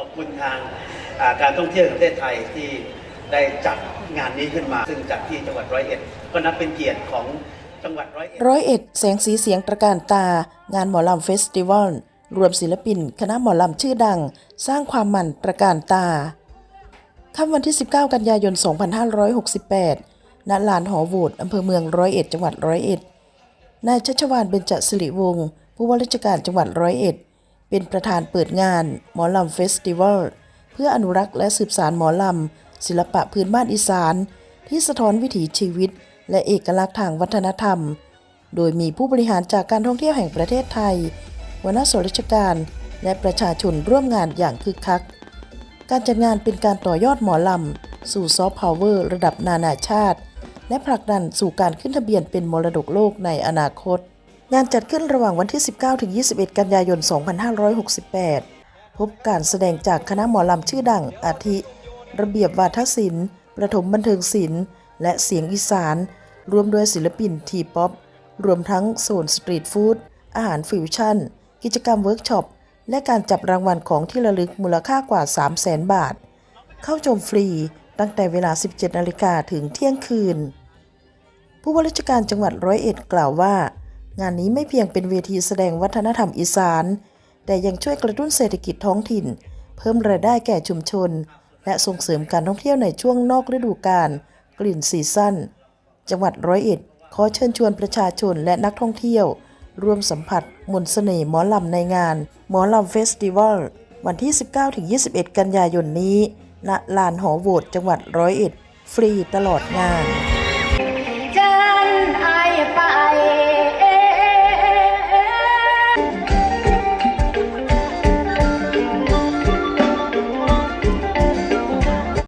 อบคุณทางาการท่องเที่ยวแห่งประเทศไทยที่ได้จัดงานนี้ขึ้นมา ซึ่งจัดที่จังหวัดร้อยเอ็ดก็นับเป็นเกียรติของจังหวัดร้อยเอ็ดร้อยเอ็ดแสงสีเสียงตระการตา งานหมอลำเฟสติวัลรวมศิลปิน คณะหมอลำชื่อดัง สร้างความมันตระการตาค่ำวันที่ 19 กันยายน 2568 ณ ลานหอโหวตอำเภอเมืองร้อยเอ็ด จังหวัดร้อยเอ็ด นายชัชวานเบญจสิริวงศ์ผู้ว่าราชการจังหวัดร้อยเอ็ด เป็นประธานเปิดงานหมอลำเฟสติวัลเพื่ออนุรักษ์และสืบสานหมอลำ ศิลปะพื้นบ้านอีสาน ที่สะท้อนวิถีชีวิต และเอกลักษณ์ทางวัฒนธรรม โดยมีผู้บริหารจากการท่องเที่ยวแห่งประเทศไทยวหน้าส่วนราชการ และประชาชนร่วมงานอย่างคึกคัก การจัดงานเป็นการต่อยอดหมอลำ สู่ซอฟต์พาวเวอร์ระดับนานาชาติ และผลักดันสู่การขึ้นทะเบียนเป็นมรดกโลกในอนาคต งานจัดขึ้นระหว่างวันที่ 19 ถึง 21 กันยายน 2568 พบการแสดงจากคณะหมอลำชื่อดังอาทิ ระเบียบวาทศิลป์ ประถมบันเทิงศิลป์ และเสียงอีสาน รวมด้วยศิลปินทีป๊อป รวมทั้งโซนสตรีทฟู้ด อาหารฟิวชั่น กิจกรรมเวิร์กช็อป และการจับรางวัลของที่ระลึกมูลค่ากว่า 3 0 0แสนบาท เข้าชมฟรีตั้งแต่เวลา 17 นาฬิกาถึงเที่ยงคืน ผู้ว่าราชการจังหวัดร้อยเอ็ดกล่าวว่า งานนี้ไม่เพียงเป็นเวทีแสดงวัฒนธรรมอีสาน แต่ยังช่วยกระตุ้นเศรษฐกิจท้องถิ่น เพิ่มรายได้แก่ชุมชน และส่งเสริมการท่องเที่ยวในช่วงนอกฤดูกาลกลิ่นซีซั่นจังหวัดร้อยเอ็ด ขอเชิญชวนประชาชนและนักท่องเที่ยว ร่วมสัมผัสมนต์เสน่ห์หมอลำในงาน หมอลำเฟสติวัลวันที่ 19-21 กันยายนนี้ณลานหอโหวตจังหวัดร้อยเอ็ด ฟรีตลอดงาน